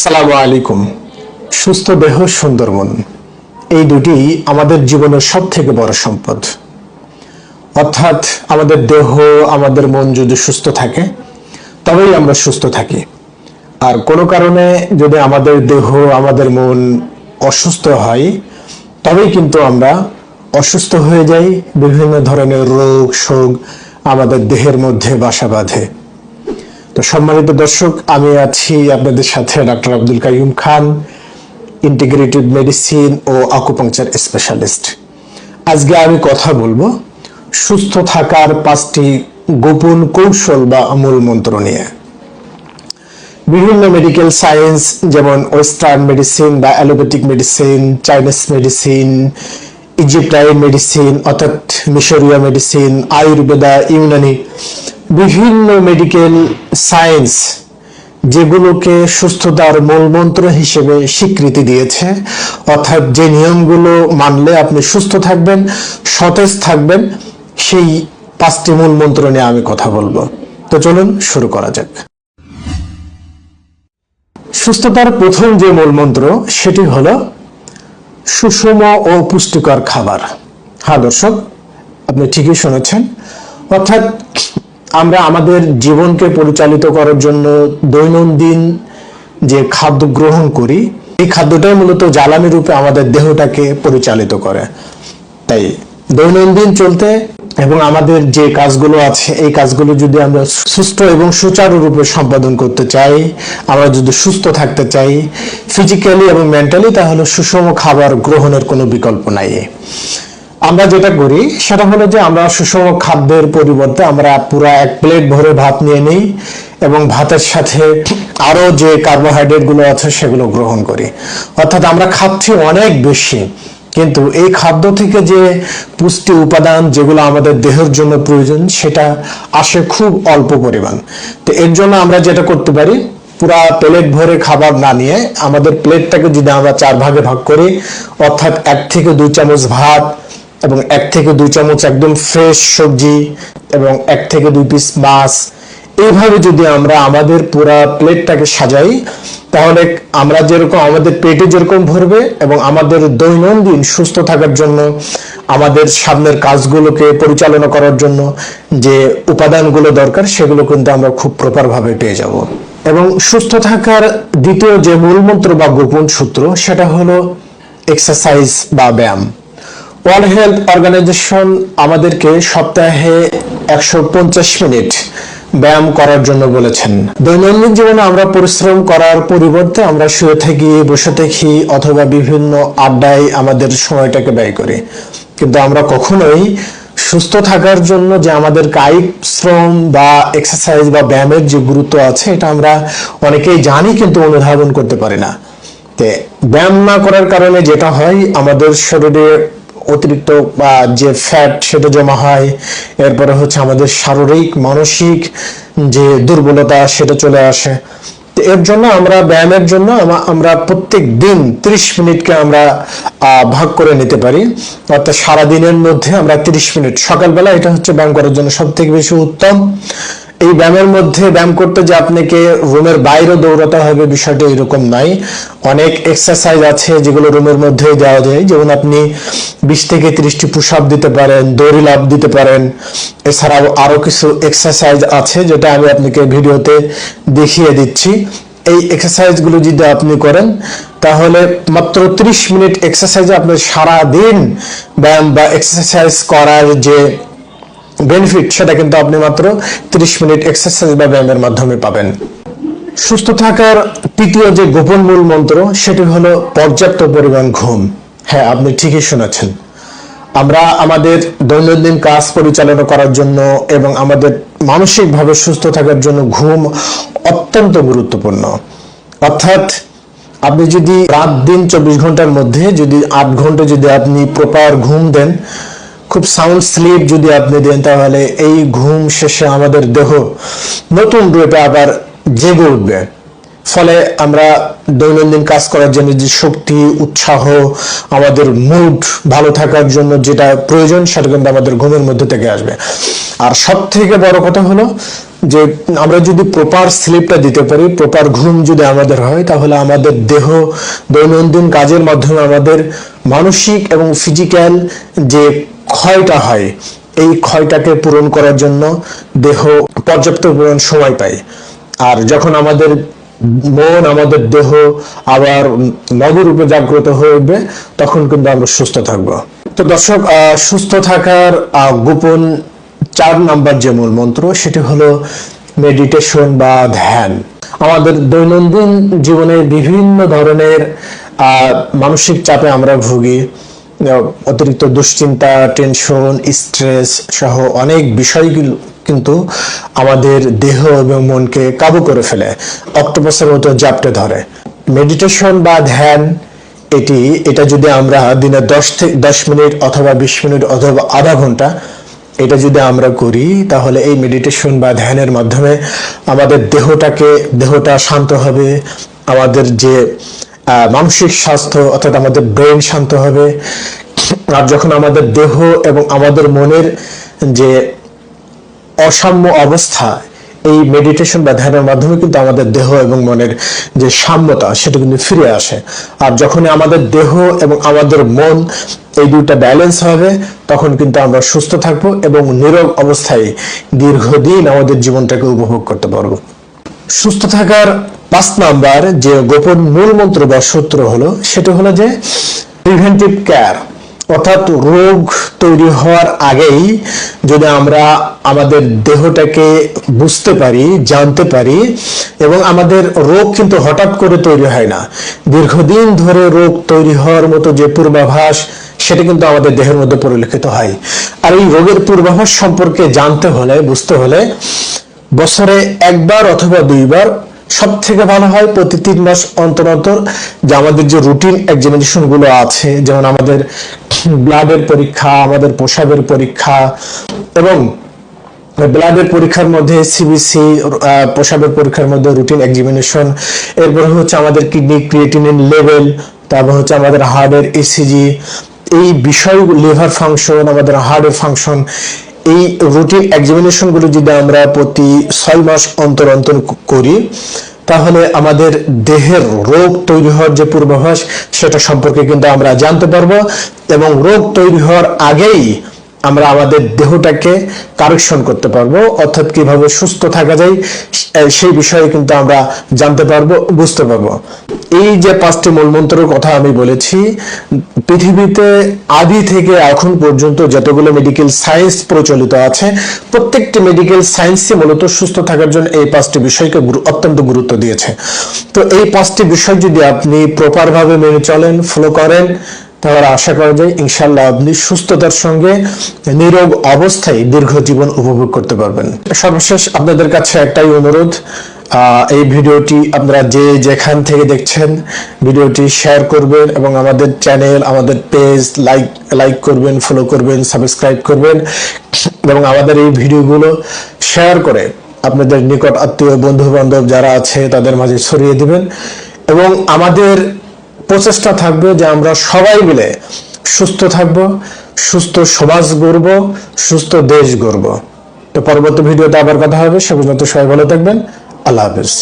আসসালামু আলাইকুম। সুস্থ দেহ, সুন্দর মন। এই দুটি আমাদের জীবনের সব থেকে বড় সম্পদ। অর্থাৎ আমাদের দেহ, আমাদের মন যদি সুস্থ থাকে, তবেই আমরা সুস্থ থাকি। আর কোনো কারণে যদি আমাদের দেহ, আমাদের মন অসুস্থ হয়, তবেই কিন্তু আমরা অসুস্থ হয়ে যাই। বিভিন্ন ধরনের রোগ, শোক আমাদের দেহের মধ্যে বাসা বাঁধে। তো সম্মানিত দর্শক, আমি আছি আপনাদের সাথে doctor Abdul Kaium Khan integrative medicine ও আকুপাংচার স্পেশালিস্ট আজকে আমি কথা বলব সুস্থ থাকার পাঁচটি গোপন কৌশল বা মূল মন্ত্র নিয়ে। বিভিন্ন মেডিকেল সায়েন্স যেমন ওয়েস্টার্ন মেডিসিন বা allopathic medicine Chinese medicine Egyptian medicine অর্থাৎ মিশরীয় মেডিসিন আয়ুর্বেদা ইউনানি বিভিন্ন মেডিকেল সায়েন্স যেগুলোকে সুস্থতার মূলমন্ত্র হিসেবে স্বীকৃতি দিয়েছে, অর্থাৎ যে নিয়মগুলো মানলে আপনি সুস্থ থাকবেন, সতেজ থাকবেন, সেই পাঁচটি মূল মন্ত্র নিয়ে আমি কথা বলব। তো চলুন শুরু করা যাক। সুস্থতার প্রথম যে মূল মন্ত্র সেটি হলো সুষম ও পুষ্টিকর খাবার। হ্যাঁ দর্শক, আপনি ঠিকই শুনেছেন। অর্থাৎ আমরা আমাদের জীবনকে পরিচালিত করার জন্য দৈনন্দিন যে খাদ্য গ্রহণ করি, এই খাদ্যটাই মূলত জ্বালানি রূপে আমাদের দেহটাকে পরিচালিত করে। তাই দৈনন্দিন চলতে এবং আমাদের যে কাজগুলো আছে, এই কাজগুলো যদি আমরা সুস্থ এবং সুচারুরূপে সম্পাদন করতে চাই, আমরা যদি সুস্থ থাকতে চাই ফিজিক্যালি এবং মেন্টালি তাহলে সুষম খাবার গ্রহণের কোনো বিকল্প নাই। আমরা যেটা করি, সেটা হলো যে আমরা সুষম খাদ্যের পরিবর্তে আমরা পুরো এক প্লেট ভরে ভাত নিয়ে নিই এবং ভাতের সাথে আরও যে কার্বোহাইড্রেটগুলো আছে, সেগুলো গ্রহণ করি। অর্থাৎ আমরা খাচ্ছি অনেক বেশি, কিন্তু এই খাদ্য থেকে যে পুষ্টি উপাদান যেগুলো আমাদের দেহের জন্য প্রয়োজন, সেটা আসে খুব অল্প পরিমাণ। তো এর জন্য আমরা যেটা করতে পারি, পুরা প্লেট ভরে খাবার না নিয়ে আমাদের প্লেটটাকে যদি আমরা চার ভাগে ভাগ করি, অর্থাৎ এক থেকে দুই চামচ ভাত এবং এক থেকে দুই চামচ একদম ফ্রেশ সবজি এবং এক থেকে দুই পিস মাছ। এইভাবে যদি আমরা আমাদের পুরা প্লেটটাকে সাজাই, তাহলে আমরা যেরকম আমাদের পেটে যেরকম ভরবে এবং আমাদের দৈনন্দিন সুস্থ থাকার জন্য, আমাদের সামনের কাজগুলোকে পরিচালনা করার জন্য যে উপাদানগুলো দরকার, সেগুলো কিন্তু আমরা খুব প্রপার ভাবে পেয়ে যাব। এবং সুস্থ থাকার দ্বিতীয় যে মূলমন্ত্র বা গোপন সূত্র, সেটা হলো এক্সারসাইজ বা ব্যায়াম। ওয়ার্ল্ড হেলথ অর্গানাইজেশন আমাদেরকে সপ্তাহে একশো পঞ্চাশ মিনিট ব্যায়াম করার জন্য বলেছেন। দৈনন্দিন জীবনে আমরা পরিশ্রম করার পরিবর্তে আমরা শুয়ে থাকি, বসে থাকি অথবা বিভিন্ন আড্ডায় আমাদের সময়টাকে ব্যয় করি। কিন্তু আমরা কখনোই সুস্থ থাকার জন্য যে আমাদের কায়িক শ্রম বা এক্সারসাইজ বা ব্যায়ামের যে গুরুত্ব আছে, এটা আমরা অনেকেই জানি কিন্তু অনুধাবন করতে পারি না। ব্যায়াম না করার কারণে যেটা হয়, আমাদের শরীরে অতিরিক্ত যে ফ্যাট সেটা জমা হয়, এরপরে হচ্ছে আমাদের শারীরিক, মানসিক যে দুর্বলতা সেটা চলে আসে। তো এর জন্য আমরা, ব্যায়ামের জন্য আমরা প্রত্যেক দিন ত্রিশ মিনিটকে আমরা ভাগ করে নিতে পারি। অর্থাৎ সারাদিনের মধ্যে আমরা ত্রিশ মিনিট। সকালবেলা এটা হচ্ছে ব্যায়াম করার জন্য সব থেকে বেশি উত্তম। এই ব্যায়ামের মধ্যে ব্যায়াম করতে যে আপনাকে রুমের বাইরে দৌড়াতে হবে বিষয়টা এরকম নাই অনেক এক্সারসাইজ আছে যেগুলো রুমের মধ্যে দেওয়া যায়। যেমন আপনি বিশ থেকে ত্রিশটি পুশ আপ দিতে পারেন দড়ি লাভ দিতে পারেন। এছাড়াও আরও কিছু এক্সারসাইজ আছে যেটা আমি আপনাকে ভিডিওতে দেখিয়ে দিচ্ছি। এই এক্সারসাইজগুলো যদি আপনি করেন, তাহলে মাত্র 30 মিনিট এক্সারসাইজে আপনার সারা দিন ব্যায়াম বা এক্সারসাইজ করার যে বেনিফিট সেটা কিন্তু আপনি মাত্র 30 মিনিট এক্সারসাইজ বা ব্যায়ামের মাধ্যমে পাবেন। সুস্থ থাকার তৃতীয় যে গোপন মূল মন্ত্র, সেটি হলো পর্যাপ্ত পরিমাণ ঘুম। হ্যাঁ আপনি ঠিকই শুনেছেন। আমরা আমাদের দৈনন্দিন কাজ পরিচালনা করার জন্য এবং আমাদের মানসিকভাবে সুস্থ থাকার জন্য ঘুম অত্যন্ত গুরুত্বপূর্ণ। অর্থাৎ আপনি যদি রাত দিন চব্বিশ ঘণ্টার মধ্যে যদি আট ঘণ্টা যদি আপনি প্রপার ঘুম দেন খুব সাউন্ড স্লিপ যদি আপনি দেন, তাহলে এই ঘুম শেষে আমাদের দেহ নতুন রূপে আবার জেগে উঠবে। ফলে আমরা দৈনন্দিন কাজ করার জন্য যে শক্তি, উৎসাহ, আমাদের মুড ভালো থাকার জন্য যেটা প্রয়োজন, সেটা কিন্তু আমাদের ঘুমের মধ্যে থেকে আসবে। আর সব থেকে বড় কথা হলো যে আমরা যদি প্রপার স্লিপটা দিতে পারি প্রপার ঘুম যদি আমাদের হয়, তাহলে আমাদের দেহ দৈনন্দিন কাজের মাধ্যমে আমাদের মানসিক এবং ফিজিক্যাল যে ক্ষয়টা হয়। এই ক্ষয়টাকে পূরণ করার জন্য দেহ পর্যাপ্ত পরিমাণ সময় পায়। আর যখন আমাদের মন, আমাদের দেহ আবার নবরূপে জাগ্রত উঠবে, তখন কিন্তু আমরা সুস্থ থাকব। তো দর্শক সুস্থ থাকার গোপন চার নাম্বার যে মূল মন্ত্র, সেটি হলো মেডিটেশন বা ধ্যান। আমাদের দৈনন্দিন জীবনে বিভিন্ন ধরনের মানসিক চাপে আমরা ভুগি। অতিরিক্ত দুশ্চিন্তা টেনশন স্ট্রেস সহ অনেক বিষয়গুলো কিন্তু আমাদের দেহ এবং মনকে কাবু করে ফেলে। অক্টোপাসের মতো জাপটে ধরে। মেডিটেশন বা ধ্যান, এটি, এটা যদি আমরা দিনে দশ থেকে দশ মিনিট অথবা বিশ মিনিট অথবা আধা ঘণ্টা, এটা যদি আমরা করি, তাহলে এই মেডিটেশন বা ধ্যানের মাধ্যমে আমাদের দেহটাকে, দেহটা শান্ত হবে, আমাদের যে মানসিক স্বাস্থ্য, অর্থাৎ আমাদের ব্রেন শান্ত হবে। আর যখন আমাদের দেহ এবং আমাদের মনের যে অসাম্য অবস্থা, এই মেডিটেশন বা ধ্যানের মাধ্যমে কিন্তু আমাদের দেহ এবং মনের যে সাম্যতা, সেটা কিন্তু ফিরে আসে। আর যখন আমাদের দেহ এবং আমাদের মন এই দুইটা ব্যালেন্স হবে, তখন কিন্তু আমরা সুস্থ থাকব এবং নীরব অবস্থায় দীর্ঘদিন আমাদের জীবনটাকে উপভোগ করতে পারব। সুস্থ থাকার পাঁচ নাম্বার যে গোপন মূল মন্ত্র বা সূত্র হলো, সেটা হলো যে প্রিভেন্টিভ কেয়ার অর্থাৎ রোগ তৈরি হওয়ার আগেই যদি আমরা আমাদের দেহটাকে বুঝতে পারি, জানতে পারি এবং আমাদের রোগ কিন্তু হঠাৎ করে তৈরি হয় না। দীর্ঘদিন ধরে রোগ তৈরি হওয়ার মতো যে পূর্বাভাস, সেটা কিন্তু আমাদের দেহের মধ্যে পরিলক্ষিত হয়। আর এই রোগের পূর্বাভাস সম্পর্কে জানতে হলে, বুঝতে হলে বছরে একবার অথবা দুইবার সব থেকে ভালো হয় প্রতি তিন মাস অন্তর অন্তর যে আমাদের যে রুটিন এক্সামিনেশনগুলো আছে, যেমন আমাদের ব্লাডের পরীক্ষা, আমাদের প্রসাবের পরীক্ষা এবং ব্লাডের পরীক্ষার মধ্যে সিবিসি প্রসাবের পরীক্ষার মধ্যে রুটিন এক্সামিনেশন এরপর হচ্ছে আমাদের কিডনি ক্রিয়েটিনিন লেভেল তারপর হচ্ছে আমাদের হার্টের ইসিজি এই বিষয় লিভার ফাংশন আমাদের হার্টের ফাংশন এই রুটিন এক্সামিনেশনগুলো যদি আমরা প্রতি ছয় মাস অন্তর অন্তর করি, তাহলে আমাদের দেহের রোগ তৈরি হওয়ার যে পূর্বাভাস, সেটা সম্পর্কে কিন্তু আমরা জানতে পারব এবং রোগ তৈরি হওয়ার আগেই আমরা আমাদের দেহটাকে কারেকশন করতে পারব, অর্থাৎ কীভাবে সুস্থ থাকা যায় সেই বিষয়ে কিন্তু আমরা জানতে পারব, বুঝতে পারব। এই যে পাঁচটি মূলমন্ত্রের কথা আমি বলেছি, পৃথিবীতে আদি থেকে এখন পর্যন্ত যতগুলো মেডিকেল সায়েন্স প্রচলিত আছে, প্রত্যেকটি মেডিকেল সায়েন্সই মূলত সুস্থ থাকার জন্য এই পাঁচটি বিষয়কে অত্যন্ত গুরুত্ব দিয়েছে। তো এই পাঁচটি বিষয় যদি আপনি প্রপার ভাবে মেনে চলেন ফলো করেন তাহলে আশা করা যায় ইনশাল্লাহ আপনি সুস্থতার সঙ্গে নিরোগ অবস্থায় দীর্ঘ জীবন উপভোগ করতে পারবেন। সর্বশেষ আপনাদের কাছে একটাই অনুরোধ এই ভিডিওটি আপনারা যে যেখান থেকে দেখছেন ভিডিওটি শেয়ার করবেন এবং আমাদের চ্যানেল, আমাদের পেজ লাইক লাইক করবেন, ফলো করবেন, সাবস্ক্রাইব করবেন এবং আমাদের এই ভিডিওগুলো শেয়ার করে আপনাদের নিকট আত্মীয় বন্ধু বান্ধব যারা আছে তাদের মাঝে ছড়িয়ে দিবেন এবং আমাদের প্রচেষ্টা থাকবে যে আমরা সবাই মিলে সুস্থ থাকব, সুস্থ সমাজ গড়ব, সুস্থ দেশ গড়ব। তো পরবর্তী ভিডিওতে আবার কথা হবে। সে পর্যন্ত সবাই ভালো থাকবেন। আল্লাহ হাফেজ।